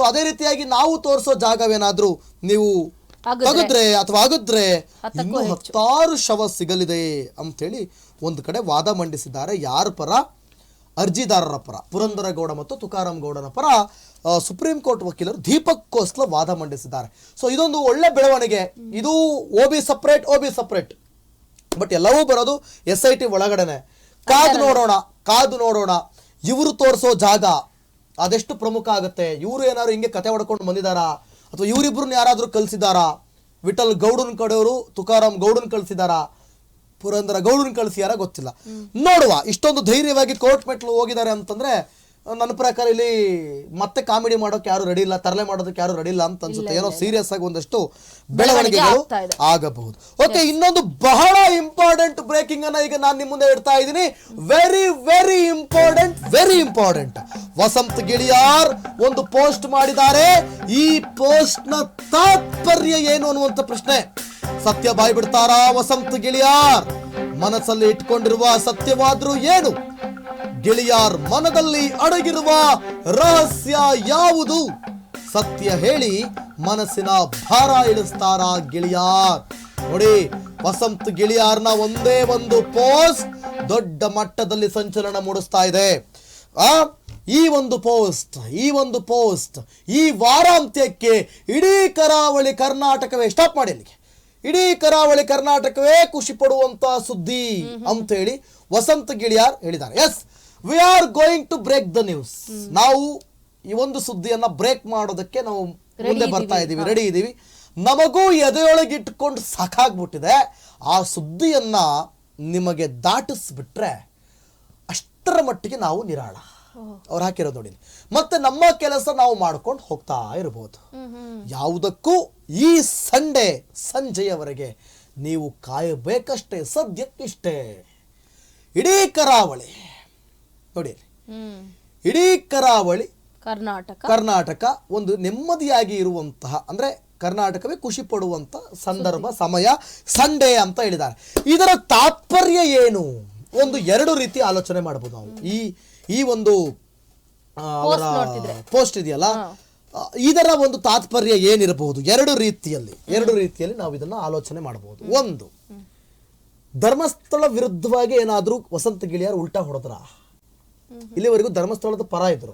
So ಅದೇ ರೀತಿಯಾಗಿ ನಾವು ತೋರಿಸೋ ಜಾಗವೇನಾದ್ರೂ ನೀವು. ತೆಗೆದ್ರೆ ಅಥವಾ ಹತ್ತಕ್ಕೂ ಇನ್ನೂ ಹತ್ತಾರು ಶವ ಸಿಗಲಿದೆ ಅಂತೇಳಿ ಒಂದು ಕಡೆ ವಾದ ಮಂಡಿಸಿದ್ದಾರೆ. ಯಾರ ಪರ? ಅರ್ಜಿದಾರರ ಪರ. ಪುರಂದರ ಗೌಡ ಮತ್ತು ತುಕಾರಾಮ್ ಗೌಡನ ಪರ ಸುಪ್ರೀಂ ಕೋರ್ಟ್ ವಕೀಲರು ದೀಪಕ್ ಕೋಸ್ಲ ವಾದ ಮಂಡಿಸಿದ್ದಾರೆ. ಸೊ ಇದೊಂದು ಒಳ್ಳೆ ಬೆಳವಣಿಗೆ. ಇದು O B separate O B separate. But ಎಲ್ಲವೂ ಬರೋದು ಎಸ್ ಐ ಟಿ ಒಳಗಡೆನೆ. ಕಾದು ನೋಡೋಣ ಕಾದು ನೋಡೋಣ. ಇವರು ತೋರಿಸೋ ಜಾಗ ಅದೆಷ್ಟು ಪ್ರಮುಖ ಆಗುತ್ತೆ? ಇವರು ಏನಾದ್ರು ಹಿಂಗೆ ಕತೆ ಹೊಡ್ಕೊಂಡು ಬಂದಿದಾರಾ ಅಥವಾ ಇವರಿಬ್ಬರನ್ನ ಯಾರಾದರೂ ಕಳಿಸಿದಾರಾ ವಿಠಲ್ ಗೌಡನ್ ಕಡೆಯವರು ತುಕಾರಾಮ್ ಗೌಡನ್ ಕಳಿಸಿದಾರಾ ಪುರಂದರ ಗೌಡನ್ ಕಳ್ಸಿಯಾರ ಗೊತ್ತಿಲ್ಲ. ನೋಡುವ ಇಷ್ಟೊಂದು ಧೈರ್ಯವಾಗಿ ಕೋರ್ಟ್ ಮೆಟ್ಲು ಹೋಗಿದ್ದಾರೆ ಅಂತಂದ್ರೆ ನನ್ನ ಪ್ರಕಾರ ಇಲ್ಲಿ ಮತ್ತೆ ಕಾಮಿಡಿ ಮಾಡೋಕೆ ಯಾರು ರೆಡಿ ಇಲ್ಲ ತರಲೆ ಮಾಡೋದಕ್ಕೆ ಯಾರು ರೆಡಿ ಇಲ್ಲ ಅಂತ ಅನ್ಸುತ್ತೆ. ಏನೋ ಸೀರಿಯಸ್ ಆಗಿ ಒಂದಷ್ಟು ಬೆಳವಣಿಗೆಗಳು ಆಗಬಹುದು. ಓಕೆ ಇನ್ನೊಂದು ಬಹಳ ಇಂಪಾರ್ಟೆಂಟ್ ಬ್ರೇಕಿಂಗ್ ಅನ್ನ ಈಗ ನಾನು ನಿಮ್ಮ ಮುಂದೆ ಇಡ್ತಾ ಇದ್ದೀನಿ. Very very important very important Vasanth Giliyar ಒಂದು ಪೋಸ್ಟ್ ಮಾಡಿದ್ದಾರೆ. ಈ ಪೋಸ್ಟ್ನ ತಾತ್ಪರ್ಯ ಏನು ಅನ್ನುವಂತ ಪ್ರಶ್ನೆ. ಸತ್ಯ ಬಾಯ್ ಬಿಡ್ತಾರಾ ವಸಂತ್ ಗಿಳಿಯಾರ್? ಮನಸ್ಸಲ್ಲಿ ಇಟ್ಕೊಂಡಿರುವ ಸತ್ಯವಾದ್ರೂ ಏನು? ಗಿಳಿಯಾರ್ ಮನದಲ್ಲಿ ಅಡಗಿರುವ ರಹಸ್ಯ ಯಾವುದು? ಸತ್ಯ ಹೇಳಿ ಮನಸ್ಸಿನ ಭಾರ ಇಳಿಸ್ತಾರ ಗಿಳಿಯಾರ್? ನೋಡಿ ವಸಂತ್ ಗಿಳಿಯಾರ್ನ ಒಂದೇ ಒಂದು ಪೋಸ್ಟ್ ದೊಡ್ಡ ಮಟ್ಟದಲ್ಲಿ ಸಂಚಲನ ಮೂಡಿಸ್ತಾ ಇದೆ. ಆ ಈ ಒಂದು ಪೋಸ್ಟ್ ಈ ಒಂದು ಪೋಸ್ಟ್ ಈ ವಾರಾಂತ್ಯಕ್ಕೆ ಇಡೀ ಕರಾವಳಿ ಕರ್ನಾಟಕವೇ ಸ್ಟಾಪ್ ಮಾಡಿ ಅಲ್ಲಿಗೆ ಇಡೀ ಕರಾವಳಿ ಕರ್ನಾಟಕವೇ ಖುಷಿ ಪಡುವಂತ ಸುದ್ದಿ ಅಂತೇಳಿ ವಸಂತ ಗಿಳಿಯಾರ್ ಹೇಳಿದ್ದಾರೆ. Yes we are going to break the news ನಾವು ಈ ಒಂದು ಸುದ್ದಿಯನ್ನ ಬ್ರೇಕ್ ಮಾಡೋದಕ್ಕೆ ನಾವು ಮುಂದೆ ಬರ್ತಾ ಇದೀವಿ ರೆಡಿ ಇದೀವಿ ನಮಗೂ ಎದೆಯೊಳಗೆ ಇಟ್ಕೊಂಡು ಸಾಕಾಗ್ಬಿಟ್ಟಿದೆ. ಆ ಸುದ್ದಿಯನ್ನ ನಿಮಗೆ ದಾಟಿಸ್ಬಿಟ್ರೆ ಅಷ್ಟರ ಮಟ್ಟಿಗೆ ನಾವು ನಿರಾಳ. ಅವ್ರು ಹಾಕಿರೋದು ನೋಡಿ ಮತ್ತೆ ನಮ್ಮ ಕೆಲಸ ನಾವು ಮಾಡ್ಕೊಂಡು ಹೋಗ್ತಾ ಇರಬಹುದು ಯಾವುದಕ್ಕೂ ಈ ಸಂಡೆ ಸಂಜೆಯವರೆಗೆ ನೀವು ಕಾಯಬೇಕಷ್ಟೇ ಸದ್ಯಕ್ಕಿಷ್ಟೇ. ಇಡೀ ಕರಾವಳಿ. ನೋಡಿ ಇಡೀ ಕರಾವಳಿ ಕರ್ನಾಟಕ. ಕರ್ನಾಟಕ ಒಂದು ನೆಮ್ಮದಿಯಾಗಿ ಇರುವಂತಹ ಅಂದ್ರೆ ಕರ್ನಾಟಕವೇ ಖುಷಿ ಪಡುವಂತ ಸಂದರ್ಭ ಸಮಯ ಸಂಡೇ ಅಂತ ಹೇಳಿದ್ದಾರೆ. ಇದರ ತಾತ್ಪರ್ಯ ಏನು? ಒಂದು ಎರಡು ರೀತಿ ಆಲೋಚನೆ ಮಾಡಬಹುದು ನಾವು. ಈ ಈ ಒಂದು ಅವರ ಪೋಸ್ಟ್ ಇದೆಯಲ್ಲ? ಇದರ ಒಂದು ತಾತ್ಪರ್ಯ ಏನಿರಬಹುದು? ಎರಡು ರೀತಿಯಲ್ಲಿ. ಎರಡು ರೀತಿಯಲ್ಲಿ ನಾವು ಇದನ್ನ ಆಲೋಚನೆ ಮಾಡಬಹುದು ಒಂದು ಧರ್ಮಸ್ಥಳ ವಿರುದ್ಧವಾಗಿ ಏನಾದ್ರೂ ವಸಂತ ಗಿಳಿಯಾರು ಉಲ್ಟಾ ಹೊಡೆದ್ರ? ಇಲ್ಲಿವರೆಗೂ ಧರ್ಮಸ್ಥಳದ ಪರ ಇದ್ರು.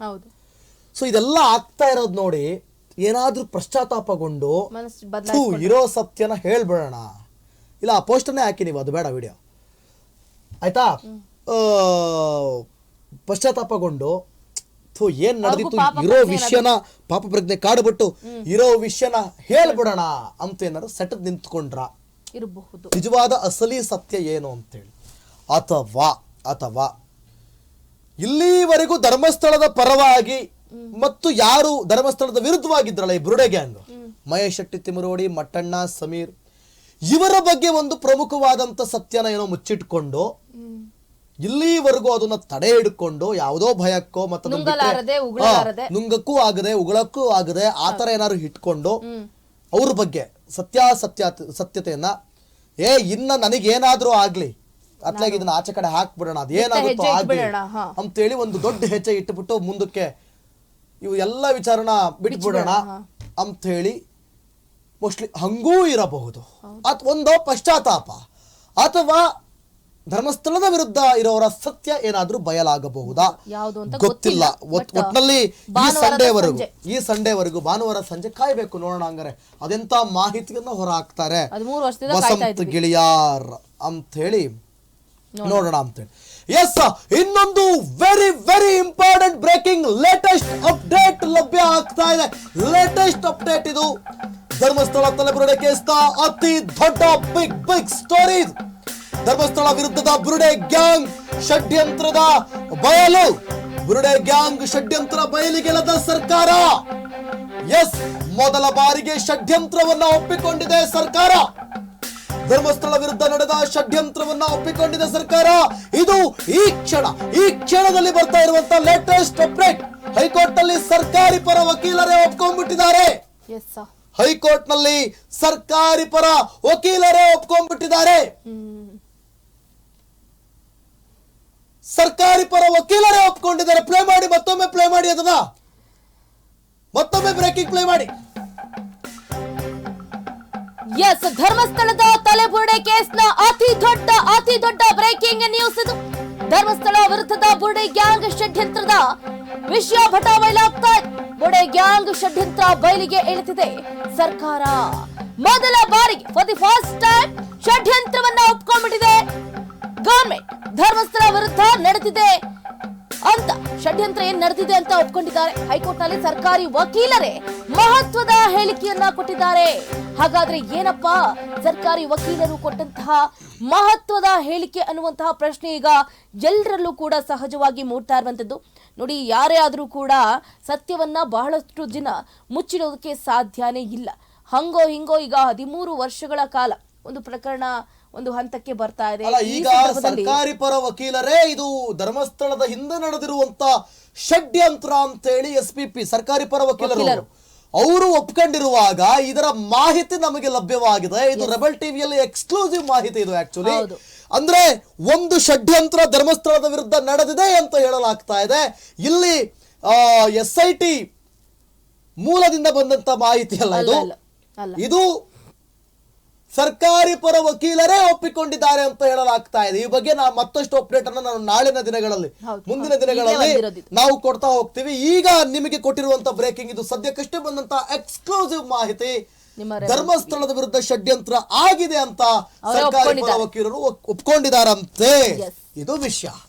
ಸೊ ಇದೆಲ್ಲ ಆಗ್ತಾ ಇರೋದು ನೋಡಿ ಏನಾದ್ರೂ ಪಶ್ಚಾತ್ತಾಪಗೊಂಡು ಇರೋ ಸತ್ಯನ ಹೇಳ್ಬಿಡೋಣ. ಇಲ್ಲ ಆ ಪೋಸ್ಟನ್ನೇ ಹಾಕಿ ನೀವು ಅದು ಬೇಡ ವಿಡಿಯೋ ಆಯ್ತಾ? ಪಶ್ಚಾತ್ತಾಪಗೊಂಡು ಥೂ ಏನ್ ನಡೆದಿತ್ತು? ಇರೋ ವಿಷಯನ ಪಾಪ ಪ್ರಜ್ಞೆ ಕಾಡುಬಿಟ್ಟು ಇರೋ ವಿಷಯನ ಹೇಳ್ಬಿಡೋಣ ಅಂತ ಏನಾದ್ರು ಸೆಟ್ ನಿಂತ್ಕೊಂಡ್ರ? ಇರಬಹುದು. ನಿಜವಾದ ಅಸಲಿ ಸತ್ಯ ಏನು ಅಂತೇಳಿ. ಅಥವಾ ಅಥವಾ ಇಲ್ಲಿವರೆಗೂ ಧರ್ಮಸ್ಥಳದ ಪರವಾಗಿ ಮತ್ತು ಯಾರು ಧರ್ಮಸ್ಥಳದ ವಿರುದ್ಧವಾಗಿದ್ರಲ್ಲ ಈ ಬುರುಡೆ ಗ್ಯಾಂಗ್ ಮಹೇಶ್ ಶೆಟ್ಟಿ ತಿಮರೋಡಿ ಮಟ್ಟಣ್ಣ ಸಮೀರ್. ಇವರ ಬಗ್ಗೆ ಒಂದು ಪ್ರಮುಖವಾದಂತ ಸತ್ಯನ ಏನೋ ಮುಚ್ಚಿಟ್ಕೊಂಡು ಇಲ್ಲಿವರೆಗೂ ಅದನ್ನ ತಡೆ ಹಿಡ್ಕೊಂಡು ಯಾವುದೋ ಭಯಕ್ಕೋ ಮತ್ತು. ನುಂಗಕ್ಕೂ ಆಗದೆ ಉಗಳಕ್ಕೂ ಆಗದೆ ಆತರ ಏನಾದ್ರು ಇಟ್ಕೊಂಡು ಅವ್ರ ಬಗ್ಗೆ ಸತ್ಯಾಸತ್ಯ ಸತ್ಯತೆಯನ್ನ ಏ ಇನ್ನ ನನಗೇನಾದ್ರೂ ಆಗ್ಲಿ ಅತ್ಲಾಗಿ ಇದನ್ನ ಆಚೆ ಕಡೆ ಹಾಕ್ಬಿಡೋಣ ಅದೇನಾಗುತ್ತೋ ಏನಾಗುತ್ತೋ ಆಗ್ಲಿ. ಅಂತೇಳಿ ಒಂದು ದೊಡ್ಡ ಹೆಜ್ಜೆ ಇಟ್ಬಿಟ್ಟು ಮುಂದಕ್ಕೆ ಇವು ಎಲ್ಲ ವಿಚಾರನ ಬಿಟ್ಬಿಡೋಣ ಹೇಳಿ ಮೋಸ್ಟ್ಲಿ ಹಂಗೂ ಇರಬಹುದು. ಅತ್ ಒಂದೋ ಪಶ್ಚಾತ್ತಾಪ ಅಥವಾ ಧರ್ಮಸ್ಥಳದ ವಿರುದ್ಧ ಇರೋರ ಸತ್ಯ ಏನಾದ್ರೂ ಬಯಲಾಗಬಹುದಾ? ಅಂತ ಗೊತ್ತಿಲ್ಲ. ಒಟ್ನಲ್ಲಿ ಈ ಸಂಡೇವರೆಗೂ. ಈ ಸಂಡೇವರೆಗೂ ಭಾನುವಾರ ಸಂಜೆ ಕಾಯ್ಬೇಕು ನೋಡೋಣ ಹಂಗಾರೆ. ಅದೆಂತ ಮಾಹಿತಿಯನ್ನ ಹೊರ ಹಾಕ್ತಾರೆ ವಸಂತ ಗಿಳಿಯಾರ್ ಅಂತ ಹೇಳಿ ನೋಡೋಣ. ಅಂತೇಳಿ ಎಸ್ ಇನ್ನೊಂದು very very important breaking latest update ಲಭ್ಯ ಆಗ್ತಾ ಇದೆ. ಲೇಟೆಸ್ಟ್ ಅಪ್ಡೇಟ್ ಇದು. ಧರ್ಮಸ್ಥಳ ತಲೆಬುರುಡೆ ಕೇಸ್ನ ಅತಿ ದೊಡ್ಡ ಬಿಗ್ ಬಿಗ್ ಸ್ಟೋರಿ ಧರ್ಮಸ್ಥಳ ವಿರುದ್ಧದ ಬುರುಡೆ ಗ್ಯಾಂಗ್ ಷಡ್ಯಂತ್ರದ ಬಯಲು. ಬುರುಡೆ ಗ್ಯಾಂಗ್ ಷಡ್ಯಂತ್ರ ಬಯಲಿಗೆಳೆದ ಸರ್ಕಾರ. ಎಸ್ ಮೊದಲ ಬಾರಿಗೆ ಷಡ್ಯಂತ್ರವನ್ನ ಒಪ್ಪಿಕೊಂಡಿದೆ ಸರ್ಕಾರ. ಧರ್ಮಸ್ಥಳ ವಿರುದ್ಧ ನಡೆದ ಷಡ್ಯಂತ್ರವನ್ನ ಒಪ್ಪಿಕೊಂಡಿದೆ ಸರ್ಕಾರ. ಇದು ಈ ಕ್ಷಣ ಈ ಕ್ಷಣದಲ್ಲಿ ಬರ್ತಾ ಇರುವಂತ ಲೇಟೆಸ್ಟ್ ಅಪ್ಡೇಟ್ ಹೈಕೋರ್ಟ್ನಲ್ಲಿ ಸರ್ಕಾರಿ ಪರ ವಕೀಲರೇ ಒಪ್ಕೊಂಡ್ಬಿಟ್ಟಿದ್ದಾರೆ. ಹೈಕೋರ್ಟ್ನಲ್ಲಿ ಸರ್ಕಾರಿ ಪರ ವಕೀಲರೇ ಒಪ್ಕೊಂಡ್ಬಿಟ್ಟಿದ್ದಾರೆ. ಸರ್ಕಾರಿ ಪರ ವಕೀಲರೇ ಒಪ್ಕೊಂಡಿದ್ದಾರೆ. ಪ್ಲೇ ಮಾಡಿ ಮತ್ತೊಮ್ಮೆ ಪ್ಲೇ ಮಾಡಿ ಅದನ್ನ. ಮತ್ತೊಮ್ಮೆ ಬ್ರೇಕಿಂಗ್ ಪ್ಲೇ ಮಾಡಿ. ಎಸ್ ಧರ್ಮಸ್ಥಳದ ತಲೆಬುರುಡೆ ಕೇಸ್ನ ಅತಿ ದೊಡ್ಡ ಅತಿ ದೊಡ್ಡ ಬ್ರೇಕಿಂಗ್ ನ್ಯೂಸ್ ಇದು. ಧರ್ಮಸ್ಥಳ ವಿರುದ್ಧದ ಬುರುಡೆ ಗ್ಯಾಂಗ್ ಷಡ್ಯಂತ್ರದ ವಿಷಯ ಬಟಾಬಯಲಾಗ್ತಾ ಇದೆ ಬುರ್ಡೆ ಗ್ಯಾಂಗ್ ಷಡ್ಯಂತ್ರ ಬಯಲಿಗೆ ಇಳಿತಿದೆ. ಸರ್ಕಾರ ಮೊದಲ ಬಾರಿಗೆ ಫಾರ್ ದಿ ಫಸ್ಟ್ ಟೈಮ್ ಷಡ್ಯಂತ್ರವನ್ನ ಒಪ್ಕೊಂಡ್ಬಿಟ್ಟಿದೆ. ಗವರ್ಮೆಂಟ್ ಧರ್ಮಸ್ಥಳ ವಿರುದ್ಧ ನಡೆದಿದೆ ಅಂತ ಷಡ್ಯಂತ್ರ ಏನ್ ನಡೆದಿದೆ ಅಂತ ಒಪ್ಕೊಂಡಿದ್ದಾರೆ. ಹೈಕೋರ್ಟ್ನಲ್ಲಿ ಸರ್ಕಾರಿ ವಕೀಲರೇ ಮಹತ್ವದ ಹೇಳಿಕೆಯನ್ನ ಕೊಟ್ಟಿದ್ದಾರೆ. ಹಾಗಾದ್ರೆ ಏನಪ್ಪಾ? ಸರ್ಕಾರಿ ವಕೀಲರು ಕೊಟ್ಟಂತಹ ಮಹತ್ವದ ಹೇಳಿಕೆ ಅನ್ನುವಂತಹ ಪ್ರಶ್ನೆ ಈಗ ಎಲ್ಲರಲ್ಲೂ ಕೂಡ ಸಹಜವಾಗಿ ಮೂಡ್ತಾ ಇರುವಂತದ್ದು. ನೋಡಿ, ಯಾರೇ ಆದರೂ ಕೂಡ ಸತ್ಯವನ್ನ ಬಹಳಷ್ಟು ದಿನ ಮುಚ್ಚಿಡೋದಕ್ಕೆ ಸಾಧ್ಯನೇ ಇಲ್ಲ. ಹಂಗೋ ಹಿಂಗೋ ಈಗ ಹದಿಮೂರು ವರ್ಷಗಳ ಕಾಲ ಒಂದು ಪ್ರಕರಣ ಒಂದು ಹಂತಕ್ಕೆ ಬರ್ತಾ ಇದೆ. ಈಗ ಸರ್ಕಾರಿ ಪರ ವಕೀಲರೇ ಇದು ಧರ್ಮಸ್ಥಳದ ಹಿಂದೆ ನಡೆದಿರುವಂತ ಷಡ್ಯಂತ್ರ ಅಂತೇಳಿ ಎಸ್ ಪಿ ಪಿ ಸರ್ಕಾರಿ ಪರ ವಕೀಲರು. ಅವರು ಒಪ್ಕೊಂಡಿರುವಾಗ ಇದರ ಮಾಹಿತಿ ನಮಗೆ ಲಭ್ಯವಾಗಿದೆ. ಇದು ರೆಬಲ್ ಟಿವಿಯಲ್ಲಿ ಎಕ್ಸ್ಕ್ಲೂಸಿವ್ ಮಾಹಿತಿ ಇದು ಆಕ್ಚುಲಿ. ಅಂದ್ರೆ ಒಂದು ಷಡ್ಯಂತ್ರ ಧರ್ಮಸ್ಥಳದ ವಿರುದ್ಧ ನಡೆದಿದೆ ಅಂತ ಹೇಳಲಾಗ್ತಾ ಇದೆ. ಇಲ್ಲಿ ಎಸ್ ಐ ಟಿ ಮೂಲದಿಂದ ಬಂದಂತ ಮಾಹಿತಿ ಅಲ್ಲ ಇದು. ಇದು ಸರ್ಕಾರಿ ಪರ ವಕೀಲರೇ ಒಪ್ಪಿಕೊಂಡಿದ್ದಾರೆ ಅಂತ ಹೇಳಲಾಗ್ತಾ ಇದೆ. ಈ ಬಗ್ಗೆ ನಾವು ಮತ್ತಷ್ಟು ಅಪ್ಡೇಟ್ ಅನ್ನ ನಾನು ನಾಳಿನ ದಿನಗಳಲ್ಲಿ ಮುಂದಿನ ದಿನಗಳಲ್ಲಿ. ನಾವು ಕೊಡ್ತಾ ಹೋಗ್ತೀವಿ. ಈಗ ನಿಮಗೆ ಕೊಟ್ಟಿರುವಂತ ಬ್ರೇಕಿಂಗ್ ಇದು ಸದ್ಯಕ್ಕಷ್ಟೇ ಬಂದಂತ ಎಕ್ಸ್ಕ್ಲೂಸಿವ್ ಮಾಹಿತಿ. ಧರ್ಮಸ್ಥಳದ ವಿರುದ್ಧ ಷಡ್ಯಂತ್ರ ಆಗಿದೆ ಅಂತ ಸರ್ಕಾರಿ ಪರ ವಕೀಲರು ಒಪ್- ಒಪ್ಕೊಂಡಿದ್ದಾರಂತೆ ಇದು ವಿಷಯ.